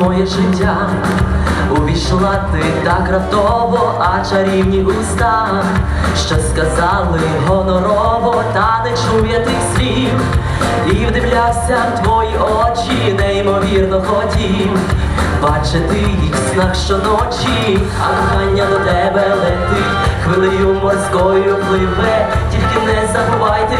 моє життя. Увійшла ти так раптово, а чарівні уста, що сказали гонорово, та не чув тих слів, і вдивлявся в твої очі, неймовірно хотів. Бачити їх в снах щоночі, а кохання до тебе летить, хвилею морською пливе, тільки не забувайте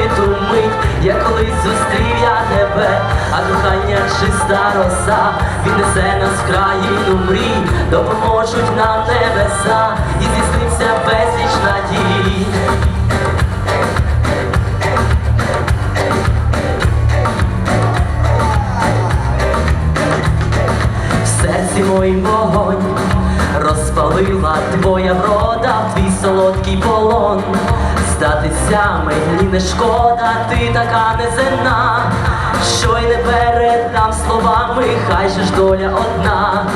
чиста роса, він несе нас в країну мрій, допоможуть нам небеса, і здійсниться безліч надій. В серці моїм вогонь розпалила твоя врода, твій солодкий полон. Здатися мені не шкода, ти така неземна, що й не передам словами, хай же ж доля одна,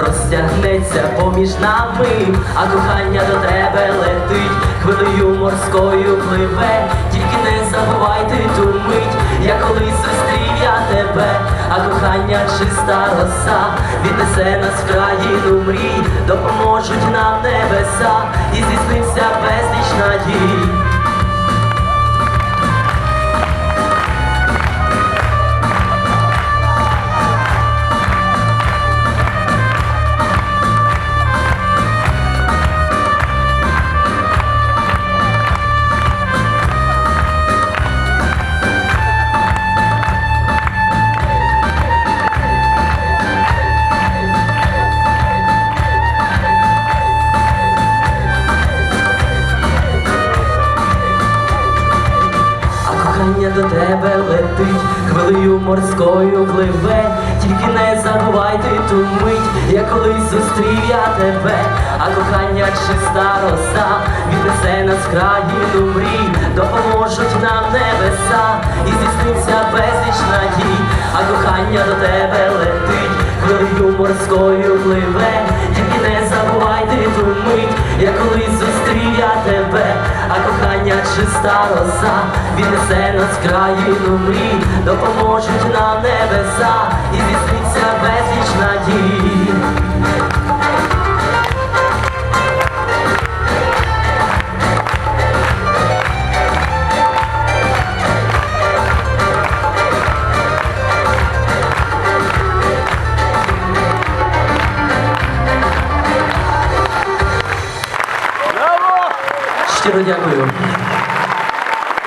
розтягнеться поміж нами, а кохання до тебе летить, хвилею морською пливе, тільки не забувайте ту мить, я колись зустрів я тебе, а кохання чиста роса, віднесе нас в країну мрій, допоможуть нам небеса, і здійснився тебе летить, хвилею морською пливе, тільки не забувайте ту мить, я колись зустрів я тебе, а кохання чиста роса, віднесе нас в країну мрій, допоможуть нам небеса, і здійсниться безліч надій, а кохання до тебе летить, хвилею морською пливе, тільки не забувайте ту мить, я колись чиста роса, віднесе нас країну мрій, допоможуть нам небеса, і здійсниться безліч надій. Щиро дякую.